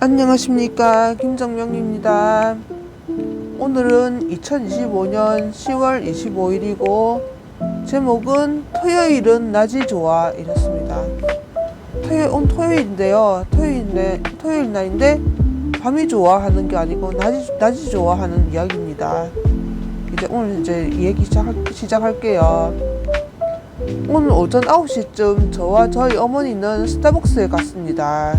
안녕하십니까 김정명입니다. 오늘은 2025년 10월 25일이고 제목은 토요일은 낮이 좋아 이렇습니다. 토요일 온 토요일인데요. 토요일인데 토요일 날인데 밤이 좋아하는 게 아니고 낮이 낮이 좋아하는 이야기입니다. 이제 오늘 이제 얘기 시작 시작할게요. 오늘 오전 9시쯤 저와 저희 어머니는 스타벅스에 갔습니다.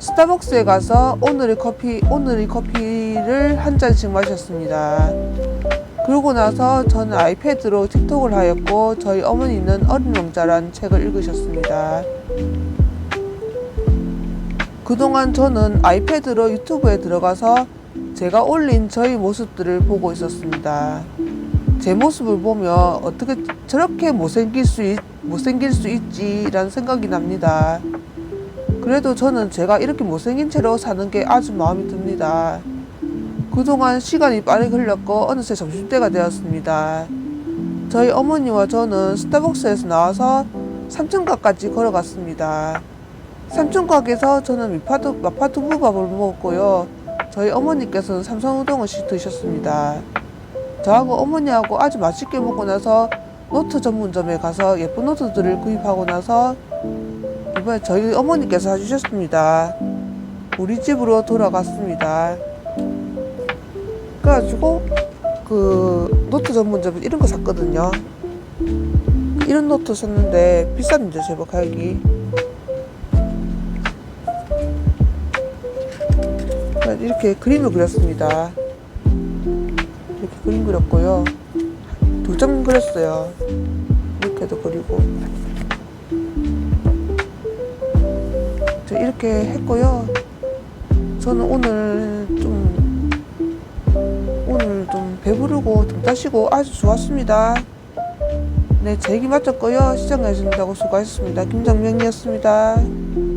스타벅스에 가서 오늘의 커피, 오늘의 커피를 한 잔씩 마셨습니다. 그러고 나서 저는 아이패드로 틱톡을 하였고, 저희 어머니는 어린 왕자란 책을 읽으셨습니다. 그동안 저는 아이패드로 유튜브에 들어가서 제가 올린 저희 모습들을 보고 있었습니다. 제 모습을 보면 어떻게 저렇게 못생길 수, 있, 못생길 수 있지라는 생각이 납니다. 그래도 저는 제가 이렇게 못생긴 채로 사는 게 아주 마음이 듭니다. 그동안 시간이 빠르게 흘렀고 어느새 점심때가 되었습니다. 저희 어머니와 저는 스타벅스에서 나와서 삼층가까지 걸어갔습니다. 삼층가게에서 저는 미파두, 마파두부밥을 먹었고요. 저희 어머니께서는 삼성우동을 시- 드셨습니다. 저하고 어머니하고 아주 맛있게 먹고 나서 노트 전문점에 가서 예쁜 노트들을 구입하고 나서 이번에 저희 어머니께서 사주셨습니다. 우리 집으로 돌아갔습니다. 그래가지고 그 노트 전문점에 이런 거 샀거든요. 이런 노트 샀는데 비쌉니다 제법 가격이. 이렇게 그림을 그렸습니다. 이렇게 그림 그렸고요. 두장 그렸어요. 이렇게도 그리고. 저 이렇게 했고요. 저는 오늘 좀 오늘 좀 배부르고 등 따시고 아주 좋았습니다. 네, 제 얘기 마쳤고요. 시청해 주신다고 수고하셨습니다. 김정명이었습니다.